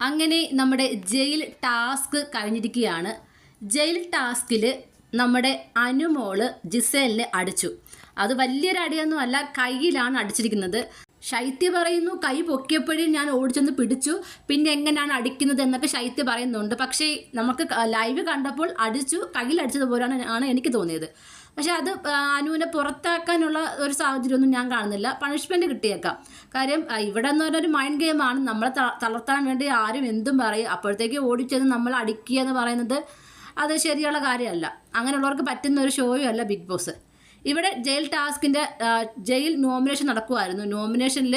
അങ്ങനെ നമ്മുടെ jail task കഴിഞ്ഞിരിക്കുകയാണ്. ജയിൽ ടാസ്കിൽ നമ്മുടെ അനുമോൾ ജിസേലിനെ അടിച്ചു. അത് വലിയൊരു അടിയൊന്നും അല്ല കയ്യിലാണ് അടിച്ചിരിക്കുന്നത്. ശൈത്യ പറയുന്നു കൈ പൊക്കിയപ്പോഴും ഞാൻ ഓടിച്ചെന്ന് പിടിച്ചു. പിന്നെ എങ്ങനെയാണ് അടിക്കുന്നത് എന്നൊക്കെ ശൈത്യ പറയുന്നുണ്ട്. പക്ഷേ നമുക്ക് ലൈവ് കണ്ടപ്പോൾ അടിച്ചു കയ്യിൽ അടിച്ചതുപോലെയാണ് ആണ് എനിക്ക് തോന്നിയത്. പക്ഷെ അത് അനുവിനെ പുറത്താക്കാനുള്ള ഒരു സാഹചര്യമൊന്നും ഞാൻ കാണുന്നില്ല. പണിഷ്മെന്റ് കിട്ടിയേക്കാം. കാര്യം ഇവിടെ എന്ന് പറഞ്ഞൊരു മൈൻഡ് ഗെയിമാണ് നമ്മളെ തളർത്താൻ വേണ്ടി ആരും എന്തും പറയും. അപ്പോഴത്തേക്ക് ഓടിച്ചത് നമ്മൾ അടിക്കുക എന്ന് പറയുന്നത് അത് ശരിയുള്ള കാര്യമല്ല. അങ്ങനെയുള്ളവർക്ക് പറ്റുന്ന ഒരു ഷോയും അല്ല ബിഗ് ബോസ്. ഇവിടെ ജയിൽ ടാസ്കിന്റെ ജയിൽ നോമിനേഷൻ നടക്കുമായിരുന്നു നോമിനേഷനിൽ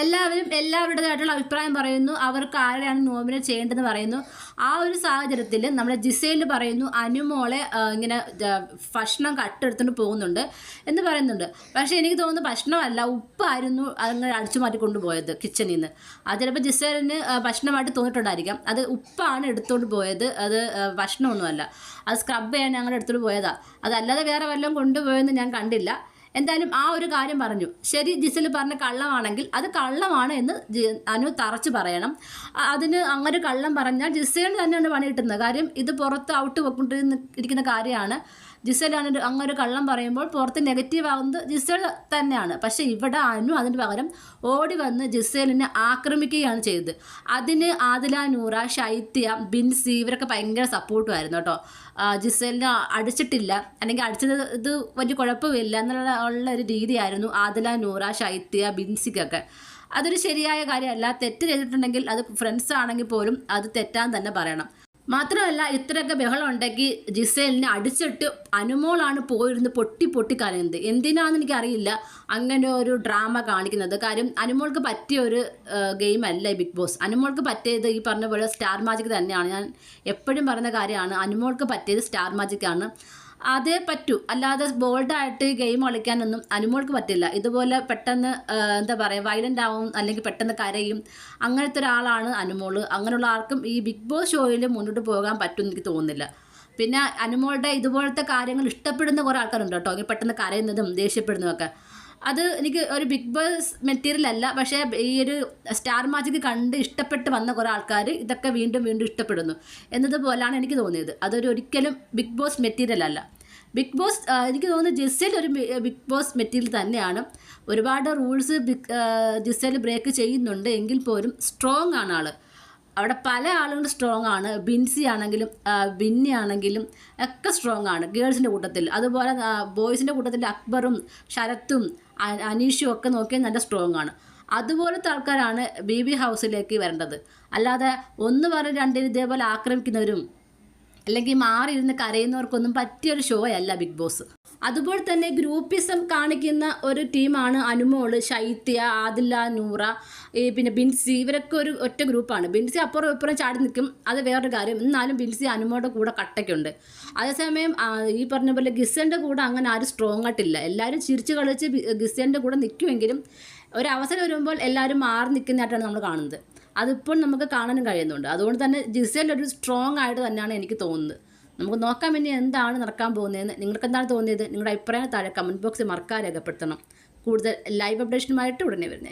എല്ലാവരും എല്ലാവരുടേതായിട്ടുള്ള അഭിപ്രായം പറയുന്നു. അവർക്ക് ആരെയാണ് നോമിനേറ്റ് ചെയ്യേണ്ടതെന്ന് പറയുന്നു. ആ ഒരു സാഹചര്യത്തിൽ നമ്മുടെ ജിസയിൽ പറയുന്നു അനുമോളെ ഇങ്ങനെ ഭക്ഷണം കട്ടെടുത്തിട്ട് പോകുന്നുണ്ട് എന്ന് പറയുന്നുണ്ട്. പക്ഷേ എനിക്ക് തോന്നുന്നു ഭക്ഷണമല്ല ഉപ്പായിരുന്നു അങ്ങനെ അടിച്ചു മാറ്റി കൊണ്ടുപോയത് കിച്ചണിൽ നിന്ന് അത് ചിലപ്പോൾ ജിസേലിന് ഭക്ഷണമായിട്ട് തോന്നിയിട്ടുണ്ടായിരിക്കാം. അത് ഉപ്പാണ് എടുത്തുകൊണ്ട് പോയത്. അത് ഭക്ഷണമൊന്നുമല്ല. അത് സ്ക്രബ് ചെയ്യാൻ ഞങ്ങൾ എടുത്തുകൊണ്ട് പോയതാണ് അതല്ലാതെ വേറെ വല്ലതും കൊണ്ടുപോയെന്ന് ഞാൻ കണ്ടില്ല. എന്തായാലും ആ ഒരു കാര്യം പറഞ്ഞു. ശരി ജിസൽ പറഞ്ഞ കള്ളമാണെങ്കിൽ അത് കള്ളമാണ് എന്ന് അനു തറച്ച് പറയണം. അതിന് അങ്ങനെ കള്ളം പറഞ്ഞാൽ ജിസേന് തന്നെയാണ് പണി കിട്ടുന്നത്. കാര്യം ഇത് പുറത്ത് ഔട്ട് പോയിക്കൊണ്ടിരുന്ന ഇരിക്കുന്ന കാര്യമാണ്. ജിസേലാണ് അങ്ങനെ ഒരു കള്ളം പറയുമ്പോൾ പുറത്ത് നെഗറ്റീവ് ആകുന്നത് ജിസേൽ തന്നെയാണ്. പക്ഷെ ഇവിടെ അനു അതിന് പകരം ഓടി വന്ന് ജിസേലിനെ ആക്രമിക്കുകയാണ് ചെയ്തത്. അതിന് ആദില നൂറ ശൈത്യ ബിൻസി ഇവരൊക്കെ ഭയങ്കര സപ്പോർട്ടുമായിരുന്നു കേട്ടോ. ജിസേലിനെ അടിച്ചിട്ടില്ല. അല്ലെങ്കിൽ അടിച്ചത് ഇത് വലിയ കുഴപ്പമില്ല എന്നുള്ള ഉള്ള ഒരു രീതിയായിരുന്നു ആദില നൂറ ശൈത്യ ബിൻസിക്കൊക്കെ. അതൊരു ശരിയായ കാര്യമല്ല. തെറ്റ് ചെയ്തിട്ടുണ്ടെങ്കിൽ അത് ഫ്രണ്ട്സ് ആണെങ്കിൽ പോലും അത് തെറ്റാൻ തന്നെ പറയണം. മാത്രമല്ല ഇത്രയൊക്കെ ബഹളം ഉണ്ടെങ്കിൽ ജിസേലിനെ അടിച്ചിട്ട് അനുമോളാണ് പോയിരുന്ന് പൊട്ടി പൊട്ടി കരയുന്നത്. എന്തിനാണെന്ന് എനിക്കറിയില്ല. അങ്ങനെ ഒരു ഡ്രാമ കാണിക്കുന്നത്. കാര്യം അനുമോൾക്ക് പറ്റിയ ഒരു ഗെയിം അല്ല ബിഗ് ബോസ് അനുമോൾക്ക് പറ്റിയത് ഈ പറഞ്ഞ പോലെ സ്റ്റാർ മാജിക് തന്നെയാണ്. ഞാൻ എപ്പോഴും പറയുന്ന കാര്യമാണ് അനുമോൾക്ക് പറ്റിയത് സ്റ്റാർ മാജിക്കാണ് അതേ പറ്റൂ. അല്ലാതെ ബോൾഡായിട്ട് ഗെയിം കളിക്കാനൊന്നും അനുമോൾക്ക് പറ്റില്ല. ഇതുപോലെ പെട്ടെന്ന് എന്താ പറയുക വയലന്റ് ആവും അല്ലെങ്കിൽ പെട്ടെന്ന് കരയും. അങ്ങനത്തെ ഒരാളാണ് അനുമോൾ അങ്ങനെയുള്ള ആർക്കും ഈ ബിഗ് ബോസ് ഷോയിൽ മുന്നോട്ട് പോകാൻ പറ്റുമെന്ന് എനിക്ക് തോന്നുന്നില്ല. പിന്നെ അനുമോളുടെ ഇതുപോലത്തെ കാര്യങ്ങൾ ഇഷ്ടപ്പെടുന്ന കുറേ ആൾക്കാരുണ്ട് കേട്ടോ. പെട്ടെന്ന് കരയുന്നതും ദേഷ്യപ്പെടുന്നതും അത് എനിക്ക് ഒരു ബിഗ് ബോസ് മെറ്റീരിയൽ അല്ല. പക്ഷേ ഈ ഒരു സ്റ്റാർ മാജിക് കണ്ട് ഇഷ്ടപ്പെട്ട് വന്ന കുറേ ആൾക്കാർ ഇതൊക്കെ വീണ്ടും വീണ്ടും ഇഷ്ടപ്പെടുന്നു. എന്നതുപോലാണ് എനിക്ക് തോന്നിയത്. അതൊരു ഒരിക്കലും ബിഗ് ബോസ് മെറ്റീരിയൽ അല്ല. ബിഗ് ബോസ് എനിക്ക് തോന്നുന്നു ജിസേൽ ഒരു ബിഗ് ബോസ് മെറ്റീരിയൽ തന്നെയാണ്. ഒരുപാട് റൂൾസ് ബിഗ് ജിസേൽ ബ്രേക്ക് ചെയ്യുന്നുണ്ട്. എങ്കിൽ പോലും സ്ട്രോങ് ആണ് ആൾ. അവിടെ പല ആളുകളും സ്ട്രോങ് ആണ്. ബിൻസി ആണെങ്കിലും ബിന്നി ആണെങ്കിലും ഒക്കെ സ്ട്രോങ് ആണ് ഗേൾസിന്റെ കൂട്ടത്തിൽ. അതുപോലെ ബോയ്സിന്റെ കൂട്ടത്തിൽ അക്ബറും ശരത്തും അനീഷും ഒക്കെ നോക്കിയാൽ നല്ല സ്ട്രോങ് ആണ്. അതുപോലത്തെ ആൾക്കാരാണ് ബി ബി ഹൗസിലേക്ക് വരേണ്ടത്. അല്ലാതെ ഒന്ന് പറഞ്ഞ് രണ്ടിന് ഇതേപോലെ ആക്രമിക്കുന്നവരും അല്ലെങ്കിൽ മാറി ഇരുന്ന് കരയുന്നവർക്കൊന്നും പറ്റിയൊരു ഷോ അല്ല ബിഗ് ബോസ് അതുപോലെ തന്നെ ഗ്രൂപ്പിസം കാണിക്കുന്ന ഒരു ടീമാണ് അനുമോൾ ശൈത്യ ആദില്ല നൂറ ഈ പിന്നെ ബിൻസി ഇവരൊക്കെ ഒരു ഒറ്റ ഗ്രൂപ്പാണ് ബിൻസി അപ്പുറം ഇപ്പുറം ചാടി നിൽക്കും. അത് വേറൊരു കാര്യം. എന്നാലും ബിൻസി അനുമോയുടെ കൂടെ കട്ടയ്ക്കുണ്ട്. അതേസമയം ഈ പറഞ്ഞ പോലെ ഗിസന്റെ കൂടെ അങ്ങനെ ആരും സ്ട്രോങ് ആയിട്ടില്ല. എല്ലാവരും ചിരിച്ച് കളിച്ച് ഗിസന്റെ കൂടെ നിൽക്കുമെങ്കിലും അവസരം വരുമ്പോൾ എല്ലാവരും മാറി നിൽക്കുന്നതായിട്ടാണ് നമ്മൾ കാണുന്നത്. അതിപ്പോൾ നമുക്ക് കാണാനും കഴിയുന്നുണ്ട്. അതുകൊണ്ട് തന്നെ ജിസേൽ ഒരു സ്ട്രോങ് ആയിട്ട് തന്നെയാണ് എനിക്ക് തോന്നുന്നത്. നമുക്ക് നോക്കാം പിന്നെ എന്താണ് നടക്കാൻ പോകുന്നതെന്ന്. നിങ്ങൾക്ക് എന്താണ് തോന്നിയത്? നിങ്ങളുടെ അഭിപ്രായം താഴെ കമന്റ് ബോക്സിൽ മറക്കാൻ രേഖപ്പെടുത്തണം. കൂടുതൽ ലൈവ് അപ്ഡേഷനുമായിട്ട് ഉടനെ വരുന്നത്